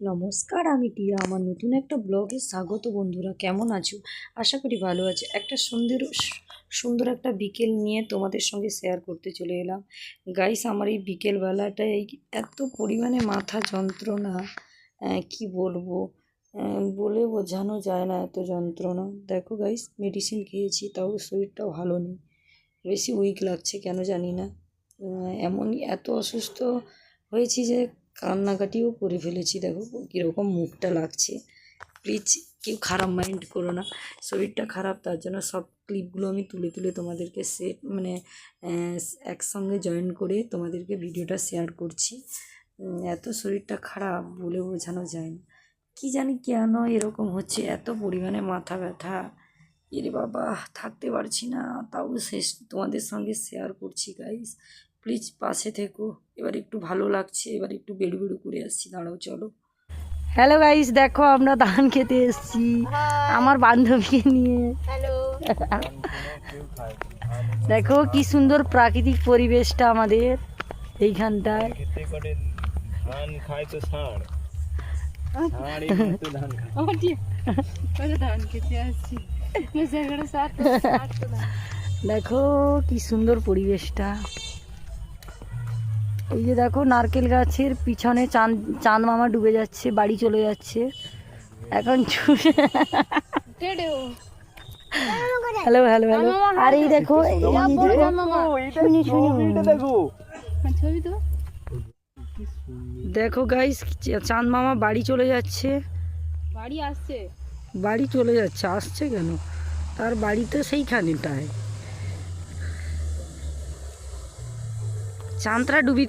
নমস্কার আমি টিয়া। আমার নতুন একটা ব্লগে স্বাগত বন্ধুরা। কেমন আছো? আশা করি ভালো আছে। একটা সুন্দর সুন্দর একটা বিকেল নিয়ে তোমাদের সঙ্গে শেয়ার করতে চলে এলাম। গাইস আমার এই বিকেলবেলাটায় এত পরিমাণে মাথা যন্ত্রণা কি বলব? বলে বোঝানো যায় না এত যন্ত্রণা। দেখো গাইস মেডিসিন খেয়েছি তাও শরীরটাও ভালো নেই। বেশি উইক লাগছে কেন জানি না। আহ, এমনই এত অসুস্থ হয়েছি যে কান্নাকাটিও করে ফেলেছি, দেখো কীরকম মুখটা লাগছে। প্লিজ কেউ খারাপ মাইন্ড করো না, শরীরটা খারাপ তার জন্য সব ক্লিপগুলো আমি তুলে তুলে তোমাদেরকে সেট মানে একসঙ্গে জয়েন করে তোমাদেরকে ভিডিওটা শেয়ার করছি। এত শরীরটা খারাপ বলে বোঝানো যায় না। কী জানি কেন এরকম হচ্ছে, এত পরিমাণে মাথা ব্যথা। এরে বাবা, থাকতে পারছি না, তাও শেষ তোমাদের সঙ্গে শেয়ার করছি গাইস প্লিজ পাশে থেকো। এবার একটু ভালো লাগছে এবার একটু বেড়ু বেড়ু করে আসছি। দাঁড়াও চলো। হ্যালো গাইস দেখো আমরা ধান খেতে এসেছি। আমার বান্ধবীকে নিয়ে। দেখো কি সুন্দর প্রাকৃতিক পরিবেশটা আমাদের এইখানটায়। ধান খায় তো ষাঁড়। ষাঁড় এই মতো ধান খায়। আমার টিয়া ওই ধান খেতে আসছি। দেখো কি সুন্দর পরিবেশটা। এই যে দেখো নারকেল গাছের পিছনে চাঁদ চাঁদ মামা ডুবে যাচ্ছে বাড়ি চলে যাচ্ছে। এখন হ্যালো হ্যালো হ্যালো আর এই দেখো দেখো শুনি শুনি দেখো। দেখো গাইস চাঁদ মামা বাড়ি চলে যাচ্ছে। বাড়ি আসছে। বাড়ি চলে যাচ্ছে আসছে কেন? তার বাড়ি তো সেইখানেটায়। চাঁদরা ডুবি